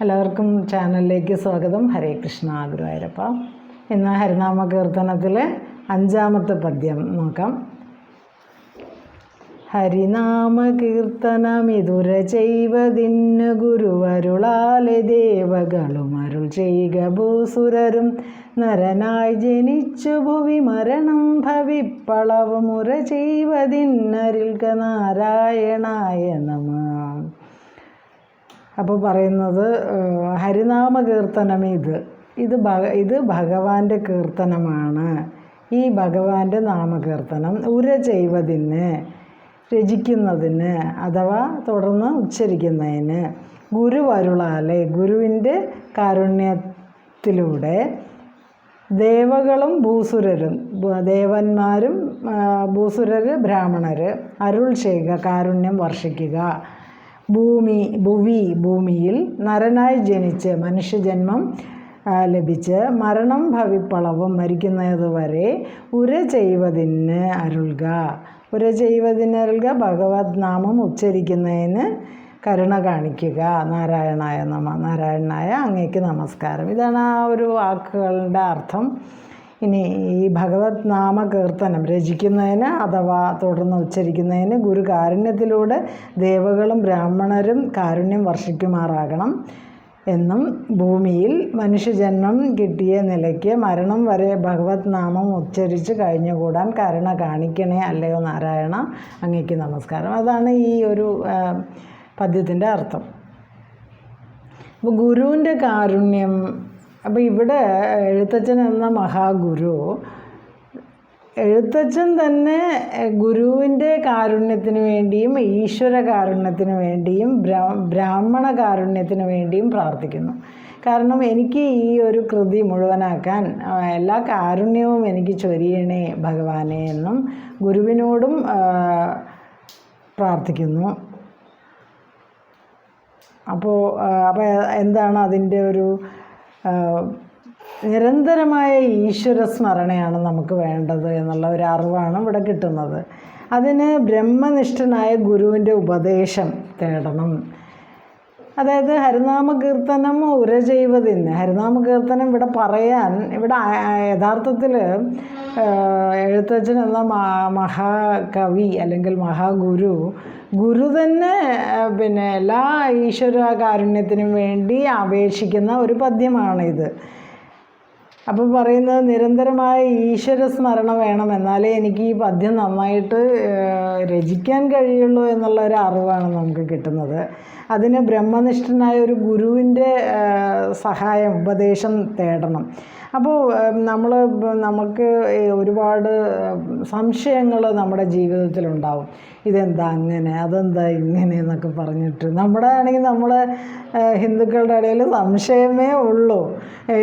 എല്ലാവർക്കും ചാനലിലേക്ക് സ്വാഗതം. ഹരേ കൃഷ്ണ ഗുരുവായൂരപ്പ. ഇന്ന് ഹരിനാമ കീർത്തനത്തിലെ അഞ്ചാമത്തെ പദ്യം നോക്കാം. ഹരിനാമ കീർത്തനമിതുര ചെയ്വതിന്നു ഗുരുവരുളാലെ ദേവകളും അരുൾ ചെയ്യുക ഭൂസുരരും. നരനായി ജനിച്ചു ഭുവി മരണം ഭവിപ്പളവുമുറ ചെയ്വതിന്നരിൽക നാരായണായ നമ. അപ്പോൾ പറയുന്നത് ഹരിനാമ കീർത്തനം ഇത്. ഇത് ഭഗ ഇത് ഭഗവാന്റെ കീർത്തനമാണ്. ഈ ഭഗവാന്റെ നാമകീർത്തനം ഉര ചെയ്വതിന് രചിക്കുന്നതിന് അഥവാ തുടർന്ന് ഉച്ചരിക്കുന്നതിന് ഗുരുവരുളാലെ ഗുരുവിന്റെ കാരുണ്യത്തിലൂടെ ദേവകളും ഭൂസുരരും ദേവന്മാരും ഭൂസുരർ ബ്രാഹ്മണർ അരുൾ ചെയ്യുക കാരുണ്യം വർഷിക്കുക. ഭൂമി ഭുവി ഭൂമിയിൽ നരനായി ജനിച്ച് മനുഷ്യജന്മം ലഭിച്ച് മരണം ഭവിപ്പളവും മരിക്കുന്നതുവരെ ഉര ചെയ്യുവതിന് അരുൾക. ഉര ചെയ്യുവതിന് അരുൾക ഭഗവത് നാമം ഉച്ചരിക്കുന്നതിന് കരുണ കാണിക്കുക. നാരായണായ നമ നാരായണായ അങ്ങേക്ക് നമസ്കാരം. ഇതാണ് ആ ഒരു വാക്കുകളുടെ അർത്ഥം. ഇനി ഈ ഭഗവത് നാമ കീർത്തനം രചിക്കുന്നതിന് അഥവാ തുടർന്ന് ഉച്ചരിക്കുന്നതിന് ഗുരു കാരുണ്യത്തിലൂടെ ദേവകളും ബ്രാഹ്മണരും കാരുണ്യം വർഷിക്കുമാറാകണം എന്നും ഭൂമിയിൽ മനുഷ്യജന്മം കിട്ടിയ നിലയ്ക്ക് മരണം വരെ ഭഗവത് നാമം ഉച്ചരിച്ച് കഴിഞ്ഞുകൂടാൻ കരുണ കാണിക്കണേ അല്ലയോ നാരായണ? അങ്ങേക്ക് നമസ്കാരം. അതാണ് ഈ ഒരു പദ്യത്തിന്റെ അർത്ഥം. അപ്പോൾ ഗുരുവിന്റെ കാരുണ്യം അപ്പോൾ ഇവിടെ എഴുത്തച്ഛൻ എന്ന മഹാഗുരു. എഴുത്തച്ഛൻ തന്നെ ഗുരുവിന്റെ കാരുണ്യത്തിന് വേണ്ടിയും ഈശ്വര കാരുണ്യത്തിന് വേണ്ടിയും ബ്രാഹ്മണ കാരുണ്യത്തിന് വേണ്ടിയും പ്രാർത്ഥിക്കുന്നു. കാരണം എനിക്ക് ഈ ഒരു കൃതി മുഴുവനാക്കാൻ എല്ലാ കാരുണ്യവും എനിക്ക് ചൊരിയണേ ഭഗവാനെ എന്നും ഗുരുവിനോടും പ്രാർത്ഥിക്കുന്നു. അപ്പോൾ അപ്പോൾ എന്താണ് അതിന്റെ ഒരു നിരന്തരമായ ഈശ്വര സ്മരണയാണ് നമുക്ക് വേണ്ടത് എന്നുള്ള ഒരു അറിവാണ് ഇവിടെ കിട്ടുന്നത്. അതിന് ബ്രഹ്മനിഷ്ഠനായ ഗുരുവിന്റെ ഉപദേശം തേടണം. അതായത് ഹരിനാമ കീർത്തനം ഉര ചെയ്വതിന്. ഹരിനാമ കീർത്തനം ഇവിടെ പറയാൻ ഇവിടെ യഥാർത്ഥത്തിൽ എഴുത്തച്ഛൻ എന്ന മഹാ മഹാകവി അല്ലെങ്കിൽ മഹാഗുരു ഗുരു തന്നെ പിന്നെ എല്ലാ ഈശ്വര കാരുണ്യത്തിനും വേണ്ടി അപേക്ഷിക്കുന്ന ഒരു പദ്യമാണിത്. അപ്പോൾ പറയുന്നത് നിരന്തരമായ ഈശ്വര സ്മരണം വേണം. എന്നാലേ എനിക്ക് ഈ പദ്യം നന്നായിട്ട് രചിക്കാൻ കഴിയുള്ളൂ എന്നുള്ള ഒരു അറിവാണ് നമുക്ക് കിട്ടുന്നത്. അതിന് ബ്രഹ്മനിഷ്ഠനായ ഒരു ഗുരുവിന്റെ സഹായം ഉപദേശം തേടണം. അപ്പോൾ നമ്മൾ നമുക്ക് ഒരുപാട് സംശയങ്ങൾ നമ്മുടെ ജീവിതത്തിലുണ്ടാവും. ഇതെന്താ അങ്ങനെ? അതെന്താ ഇങ്ങനെ എന്നൊക്കെ പറഞ്ഞിട്ട്. നമ്മുടെ ആണെങ്കിൽ നമ്മൾ ഹിന്ദുക്കളുടെ ഇടയിൽ സംശയമേ ഉള്ളൂ.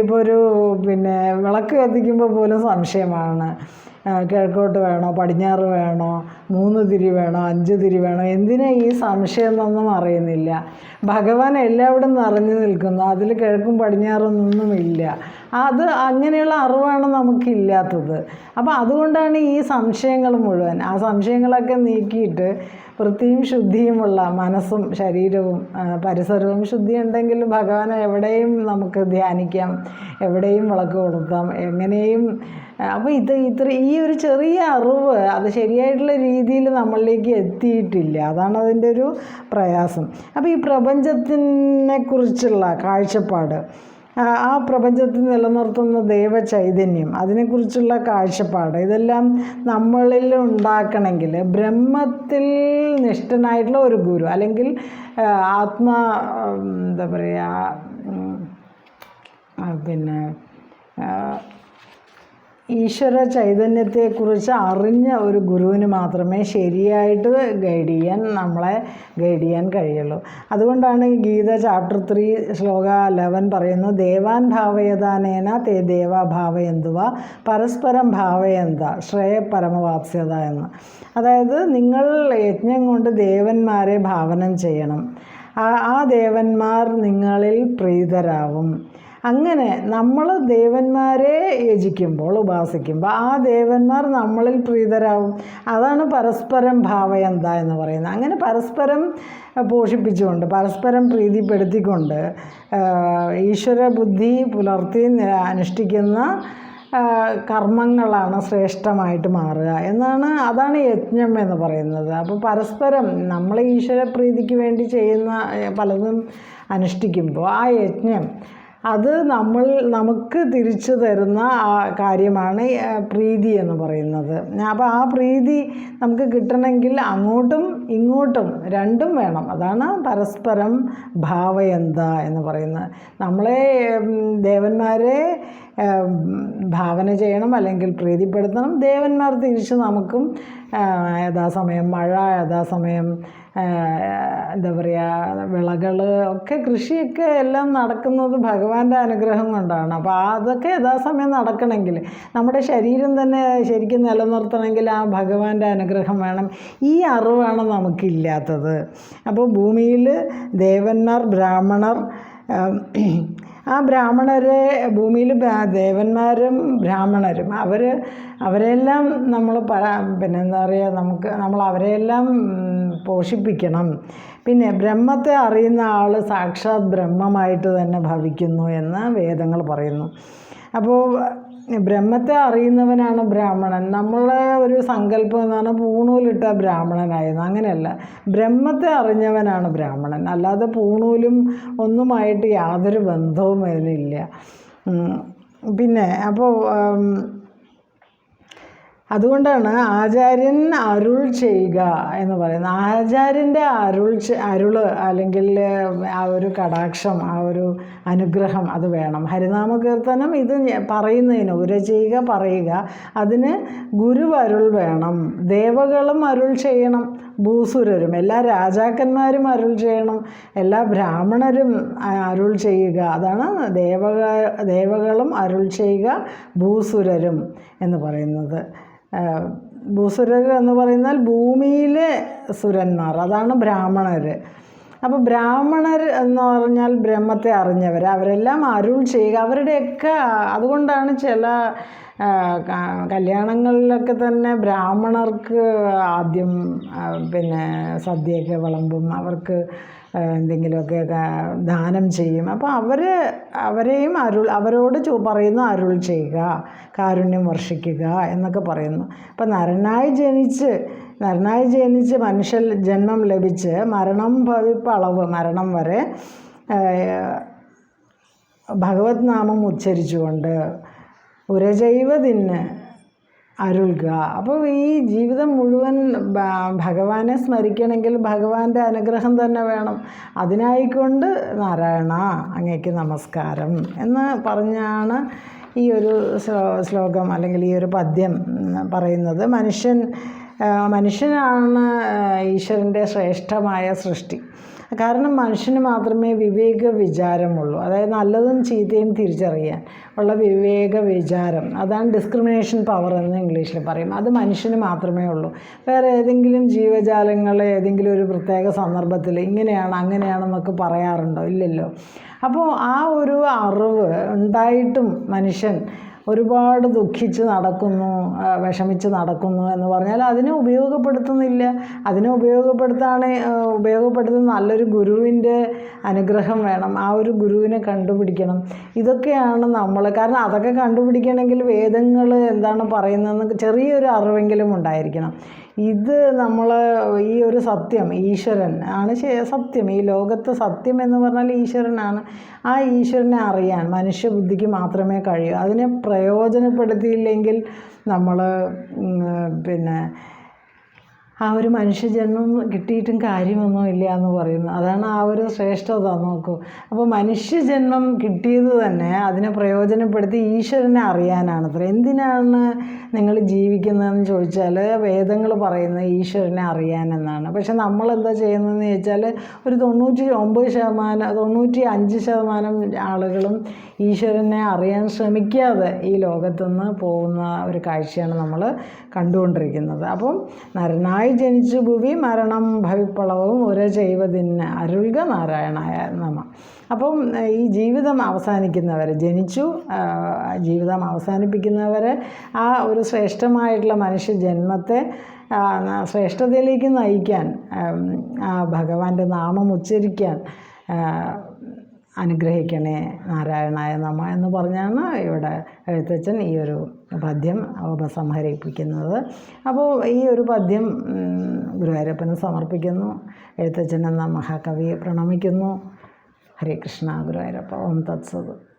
ഇപ്പോൾ ഒരു പിന്നെ വിളക്ക് കത്തിക്കുമ്പോൾ പോലും സംശയമാണ്. കിഴക്കോട്ട് വേണോ പടിഞ്ഞാറ് വേണോ മൂന്ന് തിരി വേണോ അഞ്ച് തിരി വേണോ എന്തിനാ ഈ സംശയം എന്നൊന്നും അറിയുന്നില്ല. ഭഗവാൻ എല്ലാവിടും നിറഞ്ഞു നിൽക്കുന്നു. അതിൽ കിഴക്കും പടിഞ്ഞാറൊന്നും ഇല്ല അത് അങ്ങനെയുള്ള അറിവാണ് നമുക്കില്ലാത്തത്. അപ്പോൾ അതുകൊണ്ടാണ് ഈ സംശയങ്ങൾ മുഴുവൻ. ആ സംശയങ്ങളൊക്കെ നീക്കിയിട്ട് വൃത്തിയും ശുദ്ധിയുമുള്ള മനസ്സും ശരീരവും പരിസരവും ശുദ്ധി ഉണ്ടെങ്കിൽ ഭഗവാനെ എവിടെയും നമുക്ക് ധ്യാനിക്കാം എവിടെയും വിളക്ക് കൊടുക്കാം എങ്ങനെയും അപ്പോൾ ഇത് ഇത്ര ഈ ഒരു ചെറിയ അറിവ് അത് ശരിയായിട്ടുള്ള രീതിയിൽ നമ്മളിലേക്ക് എത്തിയിട്ടില്ല. അതാണ് അതിന്റെ ഒരു പ്രയാസം. അപ്പോൾ ഈ പ്രപഞ്ചത്തിനെ കുറിച്ചുള്ള കാഴ്ചപ്പാട്. ആ പ്രപഞ്ചത്തിൽ നിലനിർത്തുന്ന ദൈവചൈതന്യം അതിനെക്കുറിച്ചുള്ള കാഴ്ചപ്പാട് ഇതെല്ലാം നമ്മളിൽ ഉണ്ടാക്കണമെങ്കിൽ ബ്രഹ്മത്തിൽ നിഷ്ഠനായിട്ടുള്ള ഒരു ഗുരു അല്ലെങ്കിൽ ആത്മ എന്താ പറയുക പിന്നെ ഈശ്വര ചൈതന്യത്തെക്കുറിച്ച് അറിഞ്ഞ ഒരു ഗുരുവിന് മാത്രമേ ശരിയായിട്ട് ഗൈഡ് ചെയ്യാൻ നമ്മളെ ഗൈഡ് ചെയ്യാൻ കഴിയുള്ളൂ. അതുകൊണ്ടാണ് ഈ ഗീത ചാപ്റ്റർ ത്രീ ശ്ലോക ലെവൻ പറയുന്നു ദേവാൻ ഭാവയതാനേന തേ ദേവ ഭാവയന്തുവ പരസ്പരം ഭാവയന്ത ശ്രേയ പരമവാപ്സ്യത എന്ന്. അതായത് നിങ്ങൾ യജ്ഞം കൊണ്ട് ദേവന്മാരെ ഭാവനം ചെയ്യണം. ആ ദേവന്മാർ നിങ്ങളിൽ പ്രീതരാവും. അങ്ങനെ നമ്മൾ ദേവന്മാരെ യജിക്കുമ്പോൾ ഉപാസിക്കുമ്പോൾ ആ ദേവന്മാർ നമ്മളിൽ പ്രീതരാകും അതാണ് പരസ്പരം ഭാവയന്ത എന്ന് പറയുന്നത്. അങ്ങനെ പരസ്പരം പോഷിപ്പിച്ചുകൊണ്ട് പരസ്പരം പ്രീതിപ്പെടുത്തിക്കൊണ്ട് ഈശ്വര ബുദ്ധി പുലർത്തി അനുഷ്ഠിക്കുന്ന കർമ്മങ്ങളാണ് ശ്രേഷ്ഠമായിട്ട് മാറുക എന്നാണ് അതാണ് യജ്ഞം എന്ന് പറയുന്നത്. അപ്പോൾ പരസ്പരം നമ്മൾ ഈശ്വരപ്രീതിക്ക് വേണ്ടി ചെയ്യുന്ന പലതും അനുഷ്ഠിക്കുമ്പോൾ ആ യജ്ഞം അത് നമ്മൾ നമുക്ക് തിരിച്ചു തരുന്ന ആ കാര്യമാണ് പ്രീതി എന്ന് പറയുന്നത്. അപ്പോൾ ആ പ്രീതി നമുക്ക് കിട്ടണമെങ്കിൽ അങ്ങോട്ടും ഇങ്ങോട്ടും രണ്ടും വേണം. അതാണ് പരസ്പരം ഭാവയന്ത എന്ന് പറയുന്നത്. നമ്മളെ ദേവന്മാരെ ഭാവന ചെയ്യണം അല്ലെങ്കിൽ പ്രീതിപ്പെടുത്തണം. ദേവന്മാർ തിരിച്ച് നമുക്കും യഥാസമയം മഴ യഥാസമയം എന്താ പറയുക വിളകൾ ഒക്കെ കൃഷിയൊക്കെ എല്ലാം നടക്കുന്നത് ഭഗവാന്റെ അനുഗ്രഹം കൊണ്ടാണ്. അപ്പോൾ അതൊക്കെ യഥാസമയം നടക്കണമെങ്കിൽ നമ്മുടെ ശരീരം തന്നെ ശരിക്കും നിലനിർത്തണമെങ്കിൽ ആ ഭഗവാന്റെ അനുഗ്രഹം വേണം. ഈ അറിവാണ് നമുക്കില്ലാത്തത്. അപ്പോൾ ഭൂമിയിൽ ദേവന്മാർ ബ്രാഹ്മണർ ആം, ബ്രാഹ്മണരെ ഭൂമിയിൽ ദേവന്മാരും ബ്രാഹ്മണരും അവർ അവരെല്ലാം നമ്മൾ പ പിന്നെ എന്താ പറയുക നമുക്ക് നമ്മൾ അവരെയെല്ലാം പോഷിപ്പിക്കണം. പിന്നെ ബ്രഹ്മത്തെ അറിയുന്ന ആൾ സാക്ഷാത് ബ്രഹ്മമായിട്ട് തന്നെ ഭവിക്കുന്നു എന്ന് വേദങ്ങൾ പറയുന്നു. അപ്പോൾ ബ്രഹ്മത്തെ അറിയുന്നവനാണ് ബ്രാഹ്മണൻ. നമ്മളെ ഒരു സങ്കല്പം എന്നാണ് പൂണൂലിട്ട ബ്രാഹ്മണനായിരുന്നു. അങ്ങനെയല്ല. ബ്രഹ്മത്തെ അറിഞ്ഞവനാണ് ബ്രാഹ്മണൻ. അല്ലാതെ പൂണൂലും ഒന്നുമായിട്ട് യാതൊരു ബന്ധവും അതിനില്ല പിന്നെ അപ്പോൾ അതുകൊണ്ടാണ് ആചാര്യൻ അരുൾ ചെയ്യുക എന്ന് പറയുന്നത്. ആചാര്യന്റെ അരുൾ അരുൾ അല്ലെങ്കിൽ ആ ഒരു കടാക്ഷം ആ ഒരു അനുഗ്രഹം അത് വേണം. ഹരിനാമ കീർത്തനം ഇത് പറയുന്നതിന് ഉര ചെയ്യുക പറയുക. അതിന് ഗുരു അരുൾ വേണം. ദേവകളും അരുൾ ചെയ്യണം. ഭൂസുരരും എല്ലാ രാജാക്കന്മാരും അരുൾ ചെയ്യണം. എല്ലാ ബ്രാഹ്മണരും അരുൾ ചെയ്യുക. അതാണ് ദേവക ദേവകളും അരുൾ ചെയ്യുക ഭൂസുരരും എന്ന് പറയുന്നത്. ഭൂസുരർ എന്ന് പറയുന്നാൽ ഭൂമിയിലെ സുരന്മാർ അതാണ് ബ്രാഹ്മണർ അപ്പോൾ ബ്രാഹ്മണർ എന്ന് പറഞ്ഞാൽ ബ്രഹ്മത്തെ അറിഞ്ഞവർ അവരെല്ലാം അരുൾ ചെയ്യുക അവരുടെയൊക്കെ അതുകൊണ്ടാണ് ചില കല്യാണങ്ങളിലൊക്കെ തന്നെ ബ്രാഹ്മണർക്ക് ആദ്യം പിന്നെ സദ്യയൊക്കെ വിളമ്പും അവർക്ക് എന്തെങ്കിലുമൊക്കെ ദാനം ചെയ്യും. അപ്പോൾ അവർ അവരെയും അരുൾ അവരോട് ചോ പറയുന്നു അരുൾ ചെയ്യുക കാരുണ്യം വർഷിക്കുക എന്നൊക്കെ പറയുന്നു. അപ്പം നരനായി ജനിച്ച് നരനായി ജനിച്ച് മനുഷ്യ ജന്മം ലഭിച്ച് മരണം ഭവിപ്പളവ് മരണം വരെ ഭഗവത് നാമം ഉച്ചരിച്ചുകൊണ്ട് ഉരജൈവതിന് അരുൾക. അപ്പോൾ ഈ ജീവിതം മുഴുവൻ ഭഗവാനെ സ്മരിക്കണമെങ്കിൽ ഭഗവാന്റെ അനുഗ്രഹം തന്നെ വേണം. അതിനായിക്കൊണ്ട് നാരായണ അങ്ങേക്ക് നമസ്കാരം എന്ന് പറഞ്ഞാണ് ഈ ഒരു ശ്ലോ ശ്ലോകം അല്ലെങ്കിൽ ഈ ഒരു പദ്യം പറയുന്നത്. മനുഷ്യൻ മനുഷ്യനാണ് ഈശ്വരന്റെ ശ്രേഷ്ഠമായ സൃഷ്ടി. കാരണം മനുഷ്യന് മാത്രമേ വിവേക വിചാരമുള്ളൂ. അതായത് നല്ലതും ചീത്തയും തിരിച്ചറിയാൻ ഉള്ള വിവേക വിചാരം. അതാണ് ഡിസ്ക്രിമിനേഷൻ പവർ എന്ന് ഇംഗ്ലീഷിൽ പറയും. അത് മനുഷ്യന് മാത്രമേ ഉള്ളൂ. വേറെ ഏതെങ്കിലും ജീവജാലങ്ങളെ ഏതെങ്കിലും ഒരു പ്രത്യേക സന്ദർഭത്തിൽ ഇങ്ങനെയാണ് അങ്ങനെയാണെന്നൊക്കെ പറയാറുണ്ടോ? ഇല്ലല്ലോ. അപ്പോൾ ആ ഒരു അറിവ് ഉണ്ടായിട്ടും മനുഷ്യൻ ഒരുപാട് ദുഃഖിച്ച് നടക്കുന്നു വിഷമിച്ച് നടക്കുന്നു എന്ന് പറഞ്ഞാൽ അതിനെ ഉപയോഗപ്പെടുത്തുന്നില്ല. അതിനെ ഉപയോഗപ്പെടുത്താണ് ഉപയോഗപ്പെടുത്തുന്ന നല്ലൊരു ഗുരുവിന്റെ അനുഗ്രഹം വേണം. ആ ഒരു ഗുരുവിനെ കണ്ടുപിടിക്കണം. ഇതൊക്കെയാണ് നമ്മൾ കാരണം അതൊക്കെ കണ്ടുപിടിക്കണമെങ്കിൽ വേദങ്ങൾ എന്താണ് പറയുന്നതെന്ന് ചെറിയൊരു അറിവെങ്കിലും ഉണ്ടായിരിക്കണം. ഇത് നമ്മൾ ഈ ഒരു സത്യം ഈശ്വരൻ ആണ് സത്യം. ഈ ലോകത്ത് സത്യം എന്ന് പറഞ്ഞാൽ ഈശ്വരനാണ്. ആ ഈശ്വരനെ അറിയാൻ മനുഷ്യബുദ്ധിക്ക് മാത്രമേ കഴിയൂ. അതിനെ പ്രയോജനപ്പെടുത്തിയില്ലെങ്കിൽ നമ്മൾ പിന്നെ ആ ഒരു മനുഷ്യജന്മം കിട്ടിയിട്ടും കാര്യമൊന്നുമില്ല എന്ന് പറയുന്നു. അതാണ് ആ ഒരു ശ്രേഷ്ഠത നോക്കൂ. അപ്പോൾ മനുഷ്യജന്മം കിട്ടിയത് തന്നെ അതിനെ പ്രയോജനപ്പെടുത്തി ഈശ്വരനെ അറിയാനാണ്. അത്ര എന്തിനാണ് നിങ്ങൾ ജീവിക്കുന്നതെന്ന് ചോദിച്ചാൽ വേദങ്ങൾ പറയുന്നത് ഈശ്വരനെ അറിയാനെന്നാണ്. പക്ഷെ നമ്മളെന്താ ചെയ്യുന്നതെന്ന് ചോദിച്ചാൽ ഒരു തൊണ്ണൂറ്റി ഒമ്പത് ശതമാനം തൊണ്ണൂറ്റി അഞ്ച് ശതമാനം ആളുകളും ഈശ്വരനെ അറിയാൻ ശ്രമിക്കാതെ ഈ ലോകത്തുനിന്ന് പോകുന്ന ഒരു കാഴ്ചയാണ് നമ്മൾ കണ്ടുകൊണ്ടിരിക്കുന്നത്. അപ്പം നരനായി ജനിച്ചു ഭുവി മരണം ഭവിപ്പളവും ഒരു ചെയ്വതിന് അരുൾക നാരായണായ നമ. അപ്പം ഈ ജീവിതം അവസാനിക്കുന്നവർ ജനിച്ചു ജീവിതം അവസാനിപ്പിക്കുന്നവർ ആ ഒരു ശ്രേഷ്ഠമായിട്ടുള്ള മനുഷ്യ ജന്മത്തെ ശ്രേഷ്ഠതയിലേക്ക് നയിക്കാൻ ആ ഭഗവാന്റെ നാമം ഉച്ചരിക്കാൻ അനുഗ്രഹിക്കണേ നാരായണായ നമ എന്ന് പറഞ്ഞാണ് ഇവിടെ എഴുത്തച്ഛൻ ഈ ഒരു പദ്യം ഉപസംഹരിപ്പിക്കുന്നത്. അപ്പോൾ ഈ ഒരു പദ്യം ഗുരുവായൂരപ്പന് സമർപ്പിക്കുന്നു എഴുത്തച്ഛൻ എന്ന മഹാകവിയെ പ്രണമിക്കുന്നു. ഹരേ കൃഷ്ണ ഗുരുവായൂരപ്പ. ഓം തത്സത്.